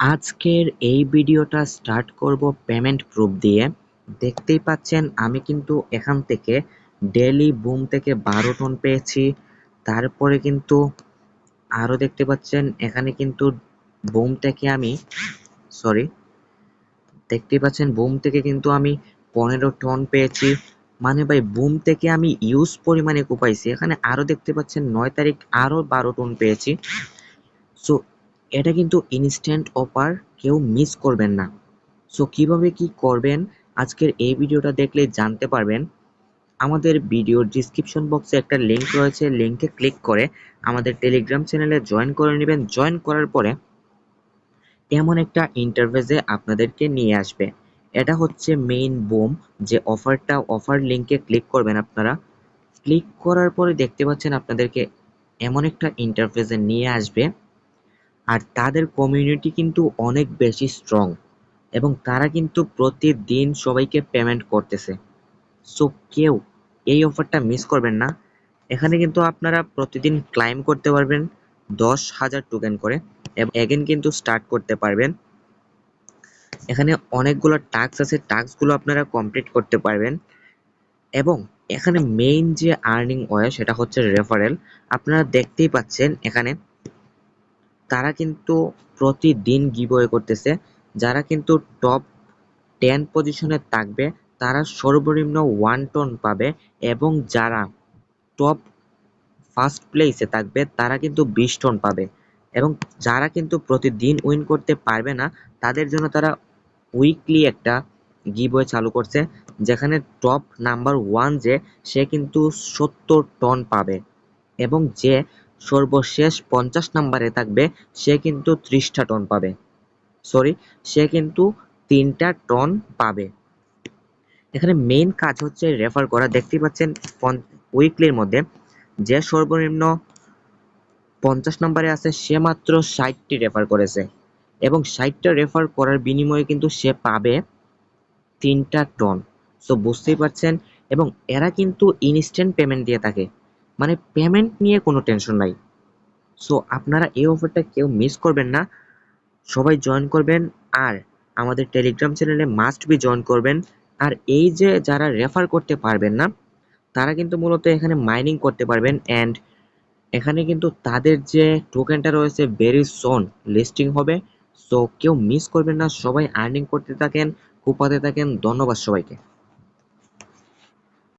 আজকের এই ভিডিওটা স্টার্ট করব পেমেন্ট প্রুফ দিয়ে। দেখতেই পাচ্ছেন, আমি কিন্তু এখান থেকে ডেলি বুম থেকে বারো টন পেয়েছি। তারপরে কিন্তু আরও দেখতে পাচ্ছেন, এখানে কিন্তু বুম থেকে আমি সরি দেখতেই পাচ্ছেন বুম থেকে কিন্তু আমি পনেরো টন পেয়েছি। মানে ভাই বুম থেকে আমি ইউজ পরিমাণে কোপাইছি। এখানে আরও দেখতে পাচ্ছেন, নয় তারিখ আরও বারো টন পেয়েছি। সো এটা কিন্তু ইনস্ট্যান্ট অফার কেউ মিস করবেন না। সো কীভাবে কি করবেন? আজকের এই ভিডিওটা দেখলে জানতে পারবেন। আমাদের ভিডিওর ডিসক্রিপশন বক্সে একটা লিঙ্ক রয়েছে লিঙ্কে ক্লিক করে আমাদের টেলিগ্রাম চ্যানেলে জয়েন করে নেবেন। জয়েন করার পরে এমন একটা ইন্টারভেসে আপনাদেরকে নিয়ে আসবে। এটা হচ্ছে মেইন বোম যে অফারটা অফার লিঙ্কে ক্লিক করবেন আপনারা। ক্লিক করার পরে দেখতে পাচ্ছেন আপনাদেরকে এমন একটা ইন্টারফেসে নিয়ে আসবে। আর তাদের কমিউনিটি কিন্তু অনেক বেশি স্ট্রং এবং তারা কিন্তু প্রতিদিন সবাইকে পেমেন্ট করতেছে। সো কেউ এই অফারটা মিস করবেন না। এখানে কিন্তু আপনারা প্রতিদিন ক্লাইম করতে পারবেন দশ হাজার টোকেন করে এবং এগেন কিন্তু স্টার্ট করতে পারবেন। এখানে অনেকগুলো টাস্ক আছে টাস্কগুলো আপনারা কমপ্লিট করতে পারবেন। এবং এখানে মেইন যে আর্নিং ওয়ে সেটা হচ্ছে রেফারেল আপনারা দেখতেই পাচ্ছেন এখানে তারা কিন্তু প্রতিদিন গিভওয়ে করতেছে। যারা কিন্তু টপ টেন পজিশনে থাকবে, তারা সর্বনিম্ন ওয়ান টন পাবে এবং যারা টপ ফার্স্ট প্লেসে থাকবে, তারা কিন্তু বিশ টন পাবে। এবং যারা কিন্তু প্রতিদিন উইন করতে পারবে না, তাদের জন্য তারা উইকলি একটা গিভওয়ে চালু করছে, যেখানে টপ নাম্বার ওয়ান যে, সে কিন্তু সত্তর টন পাবে। এবং যে সর্বশেষ পঞ্চাশ নাম্বারে থাকবে, সে কিন্তু ত্রিশটা টন পাবে। সরি সে কিন্তু তিনটা টন পাবে। এখানে মেইন কাজ হচ্ছে রেফার করা। দেখতে পাচ্ছেন উইকলির মধ্যে যে সর্বনিম্ন পঞ্চাশ নম্বরে আছে, সে মাত্র ষাটটি রেফার করেছে। এবং ষাটটা রেফার করার বিনিময়ে কিন্তু সে পাবে তিনটা টন। সো বুঝতেই পারছেন? এবং এরা কিন্তু ইনস্ট্যান্ট পেমেন্ট দিয়ে থাকে। মানে পেমেন্ট নিয়ে কোনো টেনশন নাই। সো আপনারা এই অফারটা কেউ মিস করবেন না। সবাই জয়েন করবেন আর আমাদের টেলিগ্রাম চ্যানেলে মাস্ট বি জয়েন করবেন। আর এই যে যারা রেফার করতে পারবেন না, তারা কিন্তু মূলত এখানে মাইনিং করতে পারবেন অ্যান্ড এখানে কিন্তু তাদের যে টোকেনটা রয়েছে ভেরি সোন লিস্টিং হবে। সো কেউ মিস করবেন না, সবাই আর্নিং করতে থাকেন কুপাতে থাকেন, ধন্যবাদ সবাইকে।